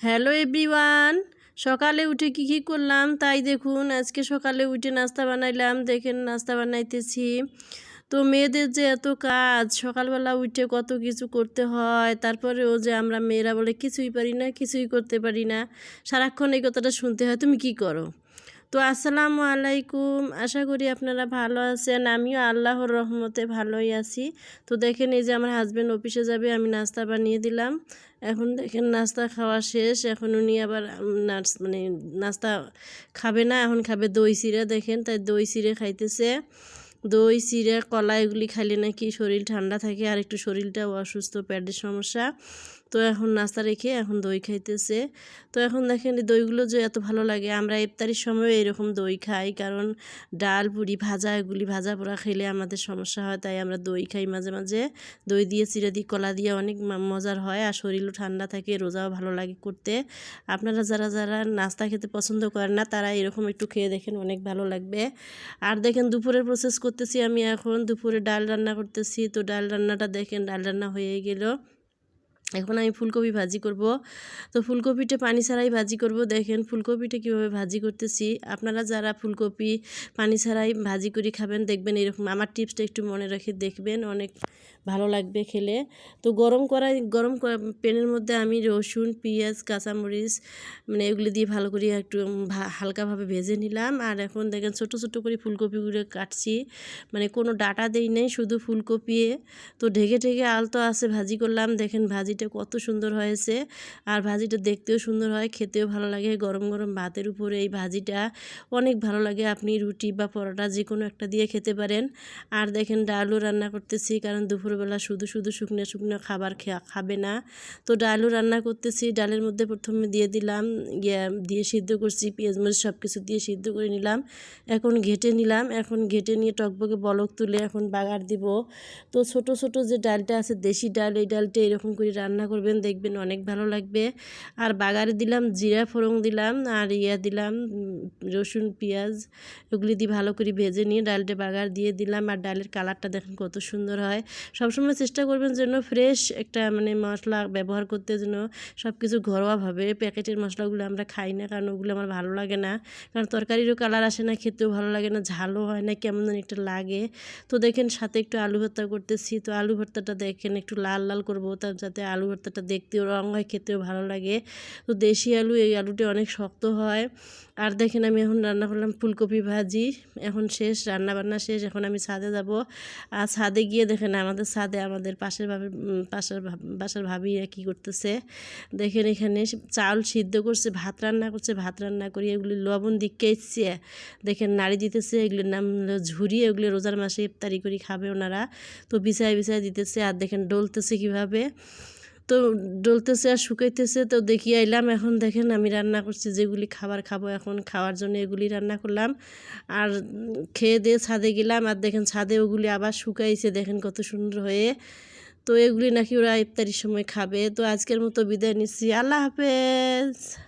Hello everyone, সকালে উঠে কি কি করলাম? তাই দেখুন, আজকে সকালে উঠে নাস্তা বানাইলাম, দেখেন নাস্তা বানাইতেছি। তো মেয়েদের যে এত কাজ, সকালবেলা উঠে কত কিছু করতে হয়, তারপরেও যে আমরা মেয়েরা বলে কিছুই পারি না, কিছুই করতে পারি না। সারাক্ষণ এই কথাটা শুনতে হয়, তুমি কি করো? তো আসসালামু আলাইকুম। আশা করি আপনারা ভালো আছেন। আমিও আল্লাহর রহমতে ভালোই আছি। তো দেখেন এই যে আমার হাজব্যান্ড অফিসে যাবে, আমি নাস্তা বানিয়ে দিলাম। এখন দেখেন নাস্তা খাওয়া শেষ। এখন উনি আবার নার্স মানে নাস্তা খাবে না। এখন খাবে দই চিড়ে, দেখেন। তাই দই চিড়ে খাইতেছে। দই চিড়ে, কলা এগুলি খাইলে নাকি শরীর ঠান্ডা থাকে। আর একটু শরীরটাও অসুস্থ, পেটের সমস্যা। তো এখন নাস্তা রেখে এখন দই খাইতেছে। তো এখন দেখেন দইগুলো যে এত ভালো লাগে, আমরা ইফতারির সময় এরকম দই খাই, কারণ ডাল, পুরি, ভাজা, এগুলি ভাজা পোড়া খেলে আমাদের সমস্যা হয়, তাই আমরা দই খাই মাঝে মাঝে। দই দিয়ে চিড়ে দিই, কলা দিয়ে অনেক মজার হয়, আর শরীরও ঠান্ডা থাকে, রোজাও ভালো লাগে করতে। আপনারা যারা যারা নাস্তা খেতে পছন্দ করেন না, তারা এরকম একটু খেয়ে দেখেন অনেক ভালো লাগবে। আর দেখেন দুপুরের প্রসেস করতেছি আমি এখন, দুপুরে ডাল রান্না করতেছি, তো ডাল রান্নাটা দেখেন, ডাল রান্না হয়ে গেল। এখন আমি ফুলকপি ভাজি করব। তো ফুলকপিটা পানি ছাড়াই ভাজি করব। দেখেন ফুলকপিটা কীভাবে ভাজি করতেছি। আপনারা যারা ফুলকপি পানি ছাড়াই ভাজি করে খাবেন, দেখবেন এরকম। আমার টিপসটা একটু মনে রেখে দেখবেন। অনেক ভালো লাগবে খেলে। তো গরম করা গরম প্যানের মধ্যে আমি রসুন, পেঁয়াজ, কাঁচামরিচ মানে এগুলি দিয়ে ভালো করে একটু হালকাভাবে ভেজে নিলাম। আর এখন দেখেন ছোট ছোট করে ফুলকপিগুলো কাটছি। মানে কোনো ডাটা দেই নেই, শুধু ফুলকপি তো ঢেকে ঢেকে আলতো আছে ভাজি করলাম। দেখেন ভাজিটা কত সুন্দর হয়েছে। আর ভাজিটা দেখতেও সুন্দর হয়, খেতেও ভালো লাগে। গরম গরম ভাতের উপরে এই ভাজিটা অনেক ভালো লাগে। আপনি রুটি বা পরোটা যে কোনো একটা দিয়ে খেতে পারেন। আর দেখেন ডালও রান্না করতেছি, কারণ দুপুর দুপুরবেলা শুধু শুধু শুকনো শুকনো খাবার খাবে না। তো ডালও রান্না করতেছি, ডালের মধ্যে প্রথমে দিয়ে দিলাম দিয়ে সিদ্ধ করছি, পেঁয়াজ মরিচ সব কিছু দিয়ে সিদ্ধ করে নিলাম, এখন ঘেটে নিলাম, এখন ঘেটে নিয়ে টকবকে বলক তুলে এখন বাগার দিব। তো ছোট ছোট যে ডালটা আছে, দেশি ডাল, এই ডালটা এরকম করে রান্না করবেন, দেখবেন অনেক ভালো লাগবে। আর বাগারে দিলাম জিরা ফোড়ং দিলাম, আর ইয়া দিলাম রসুন, পেঁয়াজ ওগুলি দিয়ে ভালো করে ভেজে নিয়ে ডালটা বাগার দিয়ে দিলাম। আর ডালের কালারটা দেখেন কত সুন্দর হয়। সব সবসময় চেষ্টা করবেন যেন ফ্রেশ একটা মানে মশলা ব্যবহার করতে, যেন সব কিছু ঘরোয়াভাবে প্যাকেটের মশলাগুলো আমরা খাই না, কারণ ওগুলো আমার ভালো লাগে না। কারণ তরকারিরও কালার আসে না, খেতেও ভালো লাগে না, ঝালও হয় না, কেমন যেন একটা লাগে। তো দেখেন সাথে একটু আলু ভর্তা করতেছি, তো আলু ভর্তাটা দেখেন একটু লাল লাল করব, তার যাতে আলু ভর্তাটা দেখতেও রং হয়, খেতেও ভালো লাগে। তো দেশি আলু, এই আলুটা অনেক শক্ত হয়। আর দেখেন আমি এখন রান্না করলাম ফুলকপি ভাজি, এখন শেষ রান্না বান্না শেষ, এখন আমি ছাদে যাব। আর ছাদে গিয়ে দেখেন আমাদের ছাদে আমাদের পাশের ভাবে পাশের বাসার ভাবিরা কী করতেছে? দেখেন এখানে চাউল সিদ্ধ করছে, ভাত রান্না করছে, ভাত রান্না করি এগুলি লবণ দিকে এসছে দেখেন নাড়ি দিতেছে, এগুলির নাম ঝুরি, এগুলি রোজার মাসে ইফতারি করি খাবে ওনারা। তো বিছায় বিছায় দিতেছে আর দেখেন ডলতেছে কীভাবে। তো ডলতেছে আর শুকাইতেছে, তো দেখি আইলাম, এখন দেখেন আমি রান্না করছি, যেগুলি খাবার খাব এখন খাওয়ার জন্য এগুলি রান্না করলাম। আর খেয়ে দিয়ে ছাদে গেলাম, আর দেখেন ছাদে ওগুলি আবার শুকাইছে, দেখেন কত সুন্দর হয়ে। তো এগুলি নাকি ওরা ইফতারির সময় খাবে। তো আজকের মতো বিদায় নিচ্ছি, আল্লাহ হাফেজ।